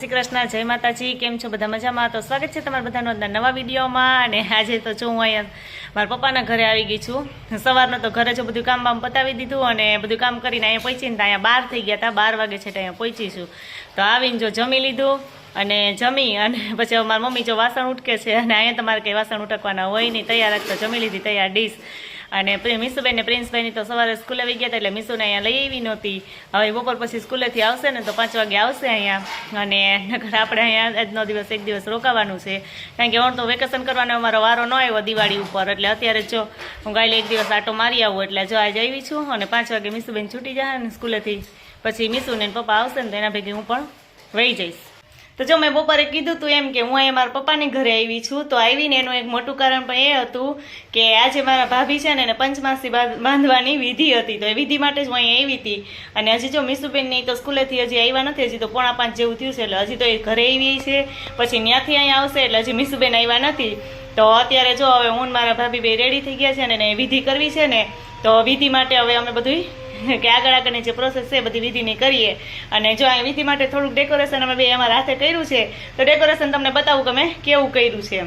શ્રી કૃષ્ણ, જય માતાજી, કેમ છો? બધા મજામાં? તો સ્વાગત છે તમારા બધાનો અંદર નવા વિડીયોમાં. અને આજે તો જો હું અહીંયા મારા પપ્પાના ઘરે આવી ગઈ છું. સવારનો તો ઘરે જો બધું કામ બામ પતાવી દીધું અને બધું કામ કરીને અહીંયા પહોંચીને તો અહીંયા બાર થઈ ગયા હતા. બાર વાગે છે અહીંયા પહોંચીશું તો આવીને જો જમી લીધું અને જમી અને પછી મારી મમ્મી જો વાસણ ઉટકે છે અને અહીંયા તમારે કંઈ વાસણ ઉટકવાના હોય નહીં. તૈયાર જ તો જમી લીધી તૈયાર ડીશ. અને મીસુબેન ને પ્રિન્સભાઈની તો સવારે સ્કૂલે આવી ગયા હતા એટલે મીસુને અહીંયા લઈ આવી નહોતી. હવે બપોર પછી સ્કૂલેથી આવશે ને તો પાંચ વાગે આવશે અહીંયા. અને નકર આપણે અહીંયા આજનો દિવસ એક દિવસ રોકાવાનું છે. કારણ કે હું તો વેકેશન કરવાનો અમારો વારો ન આવ્યો દિવાળી ઉપર. એટલે અત્યારે જો હું કાલે એક દિવસ આટો મારી આવું, એટલે જો આજે આવી છું અને પાંચ વાગે મીસુબેન છૂટી જાય ને સ્કૂલેથી, પછી મીસુને પપ્પા આવશે ને તો એના ભેગી હું પણ વહી જઈશ. તો જો મેં બપોરે કીધું તું એમ કે હું અહીંયા મારા પપ્પાની ઘરે આવી છું, તો આવીને એનું એક મોટું કારણ પણ એ હતું કે આજે મારા ભાભી છે ને એને પંચમાસી બાંધવાની વિધિ હતી. તો એ વિધિ માટે જ હું અહીંયા આવી હતી. અને હજી જો મીસુબેનની તો સ્કૂલેથી હજી આવ્યા નથી, હજી તો પોણા પાંચ જેવું થયું છે, એટલે હજી તો એ ઘરે આવી છે. પછી ત્યાંથી અહીંયા આવશે, એટલે હજી મીસુબેન આવ્યા નથી. તો અત્યારે જો હવે હું મારા ભાભી બે રેડી થઈ ગયા છે ને વિધિ કરવી છે ને, તો વિધિ માટે હવે અમે બધું કે આગળ આગળની જે પ્રોસેસ છે બધી વિધિની કરીએ. અને જો આ વિધિ માટે થોડુંક ડેકોરેશન અમે બે અમારા હાથે કર્યું છે, તો ડેકોરેશન તમને બતાવું કે અમે કેવું કર્યું છે.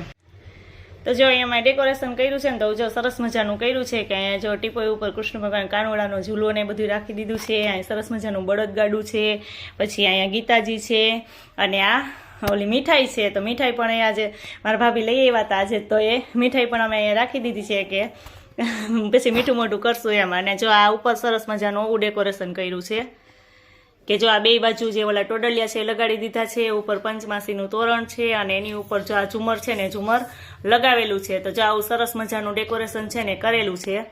તો જો અહીંયા ડેકોરેશન કર્યું છે ને, તો જો સરસ મજાનું કર્યું છે કે અહીંયા જો ટીપોઈ ઉપર કૃષ્ણ ભગવાન કાનોડાનો ઝૂલો ને બધું રાખી દીધું છે, અહીંયા સરસ મજાનું બળદગાડું છે, પછી અહીંયા ગીતાજી છે, અને આ ઓલી મીઠાઈ છે, તો મીઠાઈ પણ અહીંયા આજે મારા ભાભી લઈ આવ્યા હતા આજે, તો એ મીઠાઈ પણ અમે અહીંયા રાખી દીધી છે કે પછી મીઠું મોઢું કરશું એમ. અને જો આ ઉપર સરસ મજાનું આવું ડેકોરેશન કર્યું છે, કે જો આ બે બાજુ જે ઓલા ટોડલિયા છે એ લગાડી દીધા છે, ઉપર પંચમાસીનું તોરણ છે, અને એની ઉપર જો આ ઝુમર છે ને ઝુમર લગાવેલું છે, તો જો આવું સરસ મજાનું ડેકોરેશન છે ને કરેલું છે,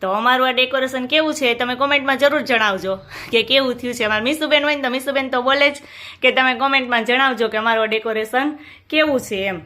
તો અમારું આ ડેકોરેશન કેવું છે તમે કોમેન્ટમાં જરૂર જણાવજો, કે કેવું થયું છે. અમારા મીસુબેન હોય ને તો મીસુબેન તો બોલે જ, કે તમે કોમેન્ટમાં જણાવજો કે અમારું ડેકોરેશન કેવું છે એમ.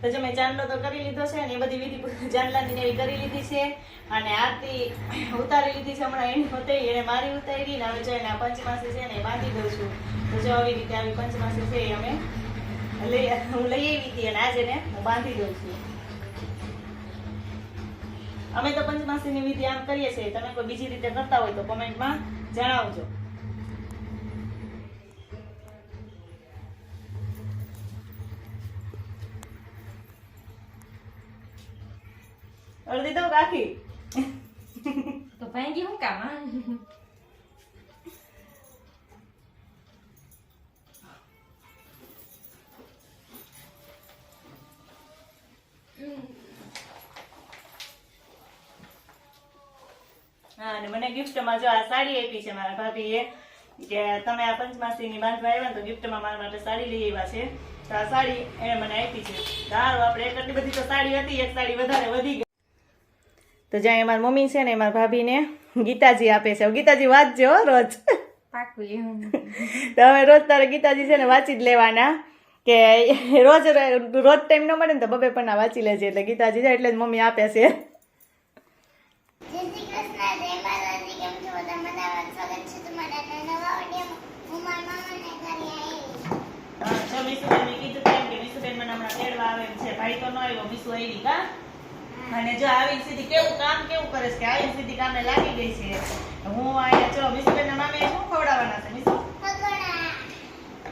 તો જો મેં ચાંદલો તો કરી લીધો છે ને એ બધી વિધિ ચાંદલાની એવી કરી લીધી છે. અને આરતી ઉતારી લીધી છે હમણાં એની પોતે એને મારી ઉતારી ને હવે જો એને પંચમાસી છે ને એ બાંધી દઉં છું. તો જો આવી રીતે આવી પંચમાસી છે એ અમે લઈ હું લઈ આવી હતી અને આજે હું બાંધી દઉં છું. અમે તો પંચમાસીની વિધિ આમ કરીએ છીએ. તમે કોઈ બીજી રીતે કરતા હોય તો કોમેન્ટમાં જણાવજો. અડધી તો કાકી તો ભાંગી શું કામ હા? હા અને મને ગિફ્ટમાં જો આ સાડી આપી છે મારા ભાભીએ કે તમે આ પંચમાસીની બાંધવા આવ્યા ને તો ગિફ્ટમાં મારા માટે સાડી લઈ આવ્યા છે. તો આ સાડી એને મને આપી છે. સારું આપણે એક બધી તો સાડી હતી એક સાડી વધારે વધી ગઈ. તો જ્યાં મારી મમ્મી છે ને એ મારા ભાભીને ગીતાજી આપે છે. ગીતાજી વાંચજો હો રોજ. તો હવે રોજ તારે ગીતાજી છે ને વાંચી જ લેવાના. કે રોજ રોજ ટાઈમ ન મળે ને તો બબે પણ વાંચી લેજે. એટલે ગીતાજી જાય એટલે જ મમ્મી આપે છે. કીધું મને હમણાં તેડવા આવે છે. ભાઈ તો ન આવ્યો મીસુ આવી કા અને જો આવી સીધી કેવું કામ કેવું કરે છે કે આવી સીધી કામે લાગી ગઈ છે? હું અહીંયા ચલો મીસુબેન મામે શું ખવડાવવાના છે? મીસુ પકોડા.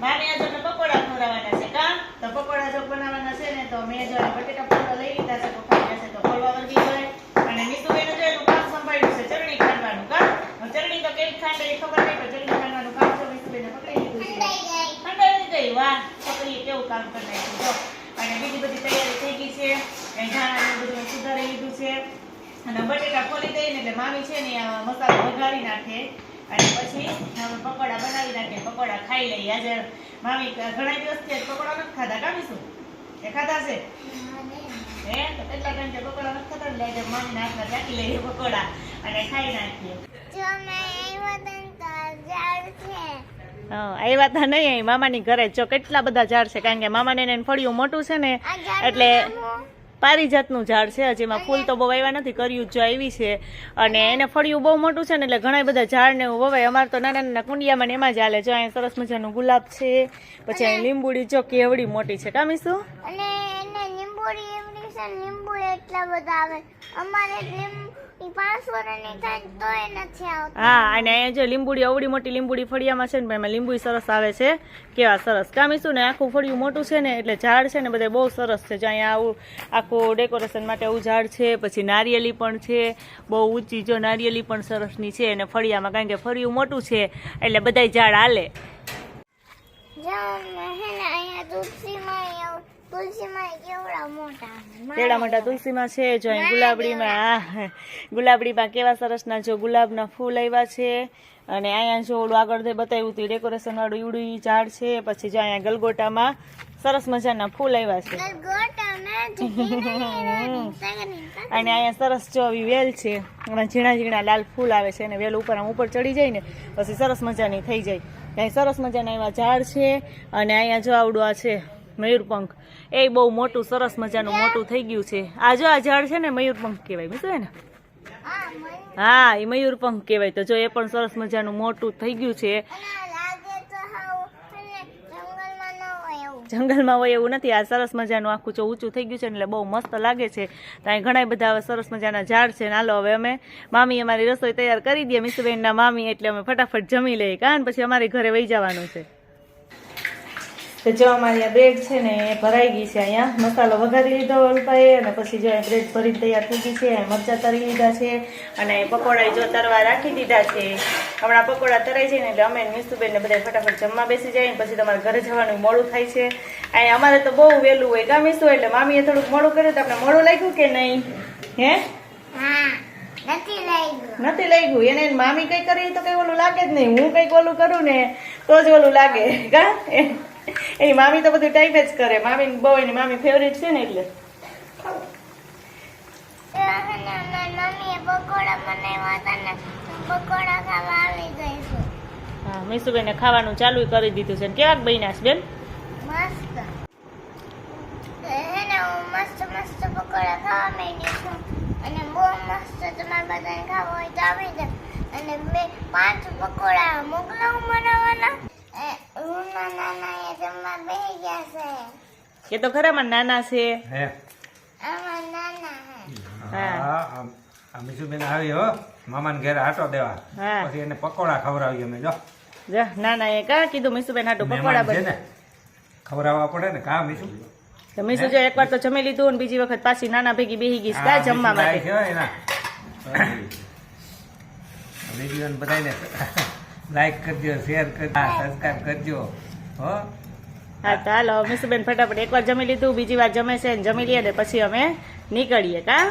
મામી આજે પકોડા ખવડાવવાના છે કા? તો પકોડા જો બનાવવાના છે ને તો મેં જો બટેટા પકોડા લઈ લીધા છે પપ્પા છે તો ખોલવા વર્ગી જાય અને મીસુબેન જો એનું કામ સંભાળ્યું છે ચટણી ખાંડવાનું કા? ચટણી તો કેવી ખાંડે એ ખબર નહીં પણ ચટણી ખાંડવાનું કામ તો મીસુબેને પકડી લીધું છે. ઠંડાઈ ગઈ. વાહ પકડી કેવું કામ કરી નાખ્યું? જો અને બીજી બધી તૈયારી થઈ ગઈ છે એ ધાણાને બધું મેં સુધારી લીધું છે અને બટેટા ખોલી દઈને એટલે મામી છે ને મસાલો વઘારી નાખે. અને પછી પકોડા બનાવી નાખે પકોડા ખાઈ લઈએ. આજે મામી ઘણા દિવસથી આજ પકોડા નથી ખાધા કામીશું એ ખાધા છે? હે? તો કેટલા ટાઈમ પકોડા નથી ખાધા? એટલે આજે મામીના લઈએ પકોડા અને ખાઈ નાખીએ. આવ્યો છે. નહીં ઘરે જો કેટલા બધા ઝાડ છે કારણ કે મામાને ફળિયું મોટું છે ને એટલે? પારિજાતનું ઝાડ છે, જેમાં ફૂલ તો બહુ આવ્યા નથી, કર્યું જો આવી છે. અને એને ફળિયું બહુ મોટું છે ને એટલે ઘણા બધા ઝાડ ને એવું વવાય. અમારે તો નાના નાના કુંડિયામાં એમાં જ હાલે. જો અહીંયા સરસ મજાનું ગુલાબ છે, પછી અહીં લીંબુડી જો કેવડી મોટી છે. કામીશું અને લીંબુ એટલા બધા આવે. અમારે હા અને અહીંયા જો લીંબુડી અવડી મોટી લીંબુડી ફળિયામાં છે ને એમાં લીંબુ સરસ આવે છે. કેવા સરસ. કામીશું ને આખું ફળિયું મોટું છે ને એટલે ઝાડ છે ને બધે બહુ સરસ છે. જો અહીંયા આવું આખું ડેકોરેશન માટે આવું ઝાડ છે પછી નારિયેલી પણ છે બહુ ઊંચી જો નારિયેલી પણ સરસની છે અને ફળિયામાં કારણ કે ફળિયું મોટું છે એટલે બધાય ઝાડ હાલે. અહીંયા કેવડા મોટા તુલસીમાં છે જો અહીં ગુલાબડીમાં ગુલાબડીમાં કેવા સરસના જો ગુલાબના ફૂલ આવ્યા છે. અને અહીંયા જો ઓલું આગળ બતાવ્યું હતું ડેકોરેશન વાળું ઈવડું ઝાડ છે. પછી જો અહીંયા ગલગોટામાં સરસ મજાના ફૂલ આવ્યા છે. અને અહીંયા સરસ જો આવી વેલ છે. એમાં ઝીણા ઝીણા લાલ ફૂલ આવે છે અને વેલ ઉપર આમ ઉપર ચડી જાય ને પછી સરસ મજાની થઈ જાય. અહીં સરસ મજાના એવા ઝાડ છે. અને અહીંયા જો આવડું આ છે. મયુરપંખ એ બહુ મોટું, સરસ મજાનું મોટું થઈ ગયું છે. આ જો આ ઝાડ છે ને મયુરપંખ કહેવાય મૂકવે ને? હા, એ મયુરપંખ કહેવાય. તો જો એ પણ સરસ મજાનું મોટું થઈ ગયું છે. જંગલમાં હોય એવું નથી. આ સરસ મજાનું આખું જો ઊંચું થઈ ગયું છે એટલે બહુ મસ્ત લાગે છે. તો અહીં ઘણા બધા સરસ મજાના ઝાડ છે. ને હાલો, હવે અમે મામી અમારી રસોઈ તૈયાર કરી દઈએ, મિસુબેનના મામી, એટલે અમે ફટાફટ જમી લઈએ. કારણ પછી અમારે ઘરે વહી જવાનું છે. તો જો અમારી આ બ્રેડ છે ને એ ભરાઈ ગઈ છે અહીંયા. મસાલો વઘારી લીધો અલ્પાએ અને પછી જો બ્રેડ ભરીને તૈયાર થઈ ગઈ છે મરચાં તરી લીધા છે અને પકોડા જો તરવા રાખી દીધા છે. હમણાં પકોડા તરાઈ જાય ને એટલે અમે મિસ્તુબેન ને બધા ફટાફટ જમવા બેસી જાય ને પછી તમારે ઘરે જવાનું મોડું થાય છે. અહીં અમારે તો બહુ વહેલું હોય ગામીશું એટલે મામીએ થોડુંક મોડું કર્યું તો આપણે મોડું લાગ્યું કે નહીં? હે? હા નથી લાગ્યું. એને મામી કઈ કરી તો કઈ ઓલું લાગે જ નહીં. હું કંઈક ઓલું કરું ને તો જ ઓલું લાગે. કા? એની મામી તો બધું ટાઈપ જ કરે. મામી બહુ એની મામી ફેવરેટ છે ને એટલે. હા મીસુબેને ખાવાનું ચાલુ કરી દીધું છે. કેવાક બન્યા બેન? મસ્ત. મસ્ત મસ્ત પકોડા ખાવા માંડી અને બહુ મસ્ત તમારે બધાને ખાવા હોય તો આવી જાય અને બે પાંચ પકોડા મોકલાવું બનાવવાના એ છે. તો ખરામાં નાના છે. નાના હે. હા. હા આમ- આ મીસુબેન આવી હો. મામાને ઘેર આટો દેવા. પછી એને પકોડા ખવડાવી અમે જો. જા નાના એ કા કીધું મીસુબેન હાટું પકોડા છે બને. ને. ખવડાવવા પડે ને કા મીસુ મીસુ જો એકવાર તો જમી લીધું ને બીજી વખત પાછી નાના ભેગી બેહી ગઈ કા જમવા માટે? છે બધાને લાઈક કરજો શેર કરજો સબસ્ક્રાઈબ કરજો હો. હા તો હાલો મીસુબેન ફટાફટ એકવાર જમી લીધું બીજી વાર જમે છે જમી લઈએ ને પછી અમે નીકળીએ કા?